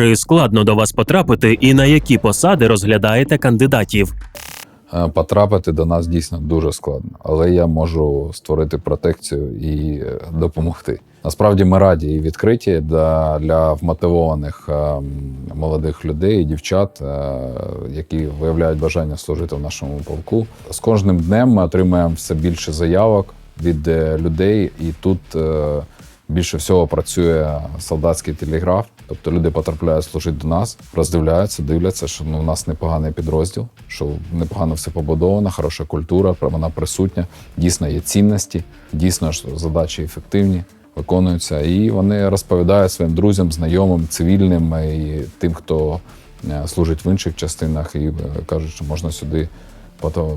Чи складно до вас потрапити і на які посади розглядаєте кандидатів? Е, Потрапити до нас дійсно дуже складно, але я можу створити протекцію і е, допомогти. Насправді ми раді і відкриті для, вмотивованих е, молодих людей і дівчат, е, які виявляють бажання служити в нашому полку. З кожним днем ми отримуємо все більше заявок від людей, і тут більше всього працює солдатський телеграф. Тобто люди потрапляють служити до нас, роздивляються, дивляться, що ну, у нас непоганий підрозділ, що непогано все побудовано, хороша культура, вона присутня, дійсно є цінності, дійсно що задачі ефективні, виконуються. І вони розповідають своїм друзям, знайомим, цивільним і тим, хто е, служить в інших частинах, і е, кажуть, що можна сюди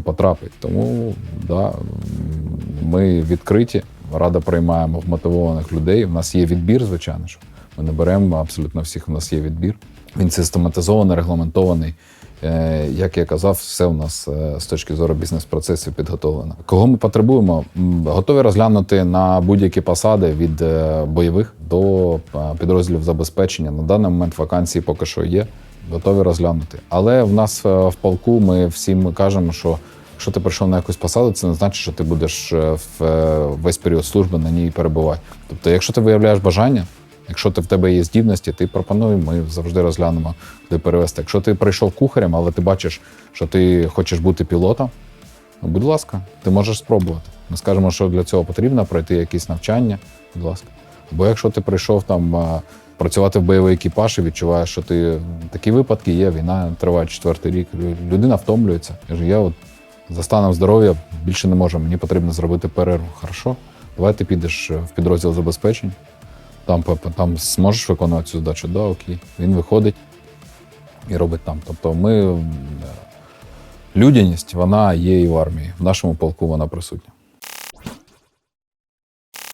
потрапити. Тому да, ми відкриті, радо приймаємо вмотивованих людей. У нас є відбір, звичайно ж. Ми не беремо абсолютно всіх. У нас є відбір. Він систематизований, регламентований. Е, Як я казав, все у нас е, з точки зору бізнес-процесів підготовлено. Кого ми потребуємо? Готові розглянути на будь-які посади від е, бойових до підрозділів забезпечення. На даний момент вакансії поки що є. Готові розглянути. Але в нас в полку ми всім кажемо, що якщо ти прийшов на якусь посаду, це не значить, що ти будеш е, в е, весь період служби на ній перебувати. Тобто, якщо ти виявляєш бажання, якщо ти в тебе є здібності, ти пропонуй, ми завжди розглянемо, куди перевести. Якщо ти прийшов кухарем, але ти бачиш, що ти хочеш бути пілотом, ну, будь ласка, ти можеш спробувати. Ми скажемо, що для цього потрібно пройти якісь навчання, будь ласка. Або якщо ти прийшов там працювати в бойовий екіпаж і відчуваєш, що ти такі випадки є, війна триває четвертий рік. Людина втомлюється. Каже, я от за станом здоров'я більше не можу, мені потрібно зробити перерву. Хорошо, давай ти підеш е, в підрозділ забезпечень. Там, там зможеш виконувати цю задачу? Да, окей. Він виходить і робить там. Тобто ми людяність, вона є і в армії. В нашому полку вона присутня.